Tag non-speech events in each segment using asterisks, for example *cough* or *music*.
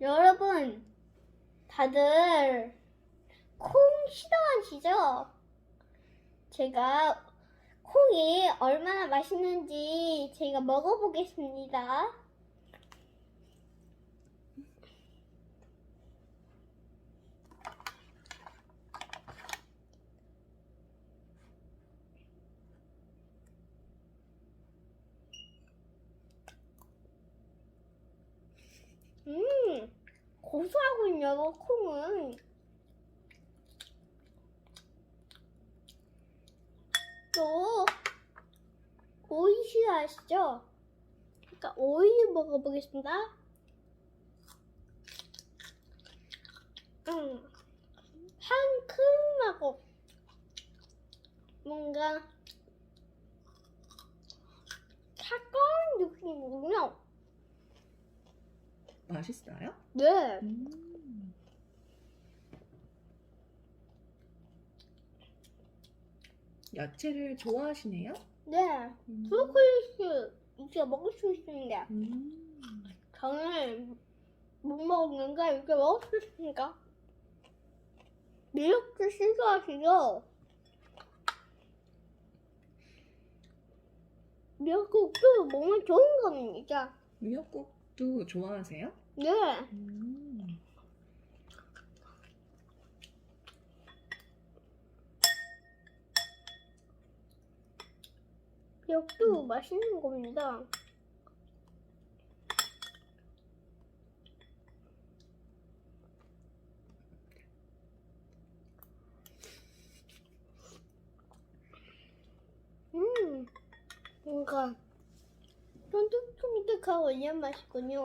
여러분, 다들 콩 싫어하시죠? 제가 콩이 얼마나 맛있는지 제가 먹어보겠습니다. 음, 고소하군요, 콩은. 또, 오이 싫어하시죠? 그러니까 오이 먹어보겠습니다. 음, 상큼하고, 뭔가, 차가운 느낌이군요. 맛있어요? 네. 음. 야채를 좋아하시네요? 네. 음. 브로콜리 이제 먹을 수 있습니다. 음. 저는 못 먹는가 이렇게 먹을 수 있으니까. 미역도 싫어하시죠? 미역국도 먹으면 좋은 겁니다. 미역국 도 좋아하세요? 네. 음. 미역도 맛있는 겁니다. 음, 뭔가 쫀득쫀득 하고 이런 맛이군요.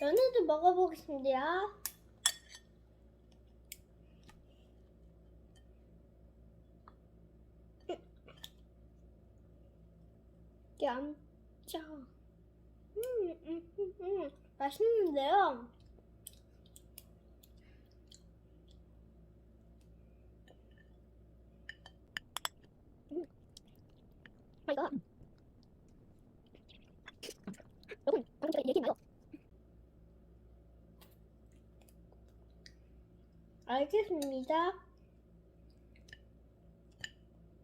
연어도 먹어보겠습니다. 얌짜. 음, 음, 음, 음. 맛있는데요? 음. 아, 이거. 여러분, 방금 전에 얘기했나요? 알겠습니다.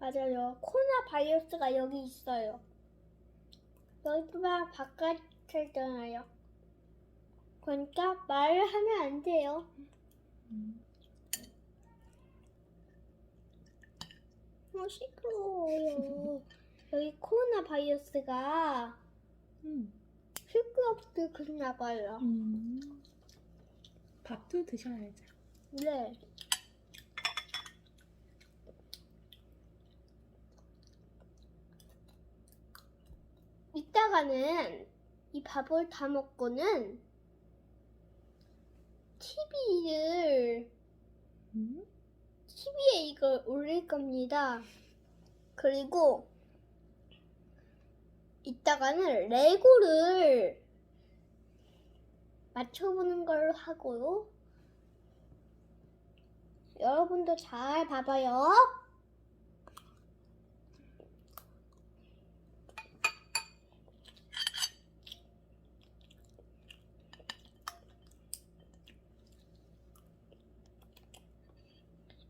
맞아요. 코로나 바이러스가 여기 있어요. 여기가 바깥이잖아요. 그러니까 말을 하면 안 돼요. 음. 어, 시끄러워요. *laughs* 여기 코로나 바이러스가 음. 시끄럽게 그랬나 봐요. 음. 밥도 드셔야죠. 네. 이따가는 이 밥을 다 먹고는 TV를 음. TV에 이걸 올릴 겁니다. 그리고 이따가는 레고를 맞춰보는 걸로 하고요. 여러분도 잘 봐봐요.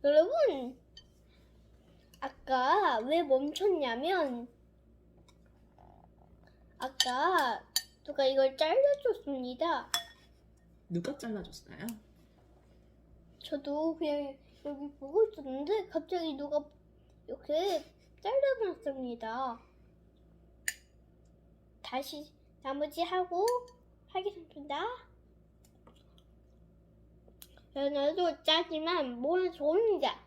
여러분, 아까 왜 멈췄냐면, 아까 누가 이걸 잘라줬습니다. 누가 잘라줬어요? 저도 그냥 여기 보고 있었는데 갑자기 누가 이렇게 잘라놨습니다. 다시 나머지 하고 하겠습니다. 연어도 짜지만 몸에 좋습니다.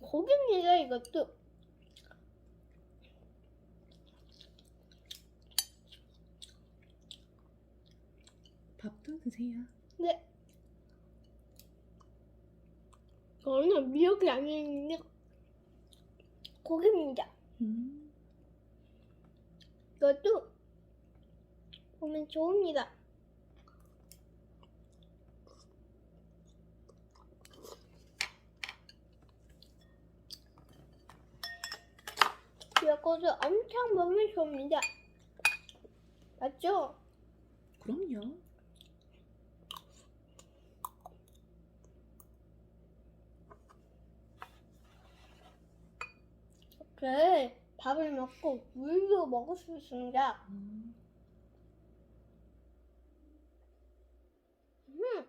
고기입니다 이것도. 밥도 드세요. 네. 이거는 미역이 아니라 고기입니다. 음. 이것도 보면 좋습니다. 이거 것을 엄청 먹으면 좋습니다. 맞죠? 그럼요. 이렇게 밥을 먹고 물도 먹을 수 있습니다. 음. 음.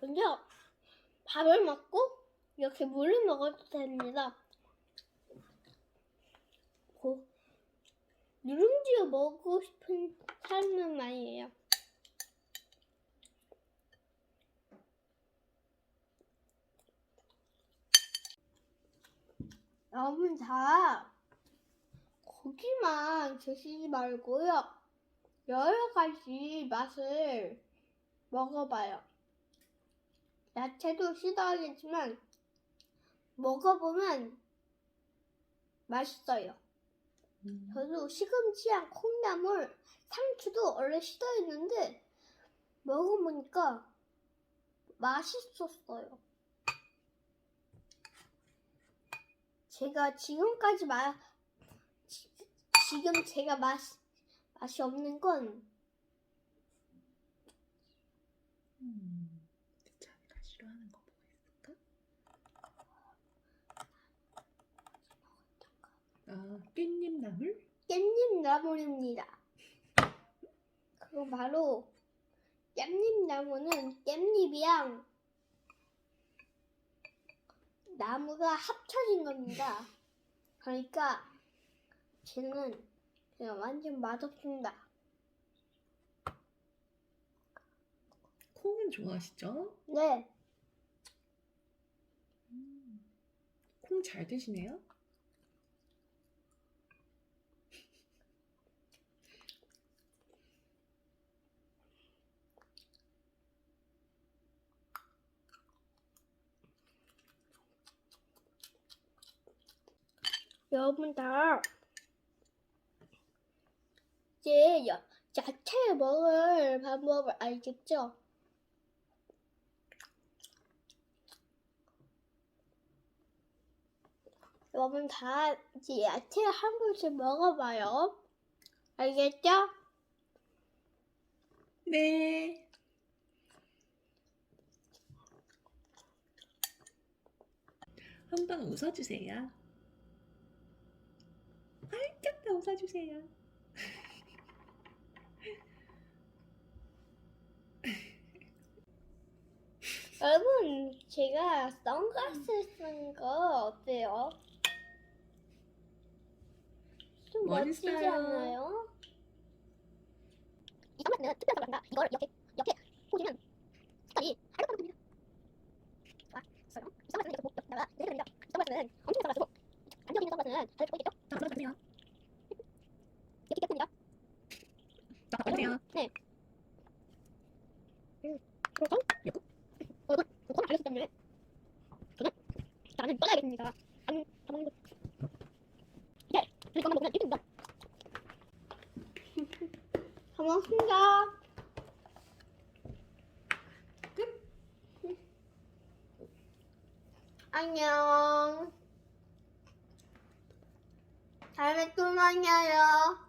먼저 밥을 먹고 이렇게 물을 먹어도 됩니다. 고, 누룽지를 먹고 싶은 사람은 아니에요. 여러분 다 고기만 드시지 말고요. 여러 가지 맛을 먹어봐요. 야채도 싫어하겠지만 먹어보면 맛있어요. 음. 저도 시금치랑 콩나물, 상추도 원래 싫어했는데 먹어보니까 맛있었어요. 제가 지금까지 마, 지, 지금 제가 맛, 맛이 없는 건 음. 자기가 싫어하는 거 뭐가 있을까? 아, 깻잎 나물? 깻잎 나물입니다. 그거 바로 깻잎 나물은 깻잎이랑 나무가 합쳐진 겁니다. 그러니까 쟤는 그냥 완전 맛없습니다. 콩은 좋아하시죠? 네, 음. 콩잘 드시네요? 여러분 다 이제 야, 야채 먹을 방법을 알겠죠? 여러분 다 이제 야채 한 번씩 먹어봐요. 알겠죠? 네. 한 번 웃어주세요. 활짝 다 웃어주세요. 여러분 제가 선글라스 쓴 거 어때요? 좀 멋지지 멋있어요. 않나요? 이 선글라스는 특별한 선글라스입니다. 이걸 이렇게 이렇게 꽂으면 색깔이 됩니다. 자, 있어요. 이 선글라스는 이렇게 내게 됩니다. 이 선글라스는 엄청 선글라스고 안경 있는 선글라스는 다들 보이겠죠? 자, 웃어주세요. 이렇게 깨끗합니다. 자, 웃어주세요. 네. 음, 그래서 이거? 여러분 이건 알렸기 때문에 저는 나는 떠나야겠습니다. 안 가만히 이제 이것만 먹으면 1등입니다. 고맙습니다. 끝. 안녕. 다음에 또 만나요.